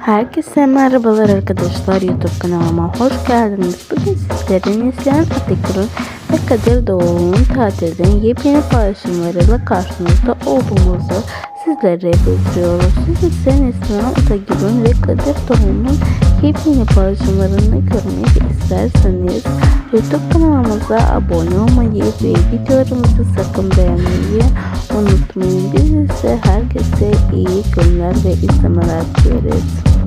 Herkese merhabalar arkadaşlar YouTube kanalıma hoş geldiniz. Bugün sizlerin Neslihan Atekur'un ve Kadir Doğulu'nun tatilden yepyeni paylaşımlarıyla karşınızda olduğumuzu sizlere bildiriyoruz. Siz ise Neslihan Atekur'un ve Kadir Doğulu'nun yepyeni paylaşımlarını görmek isterseniz YouTube kanalımıza abone olmayı ve videolarımızı sakın beğenmeyi unutmayın. Biz ise herkese iyi günler ve izlemeler dileriz.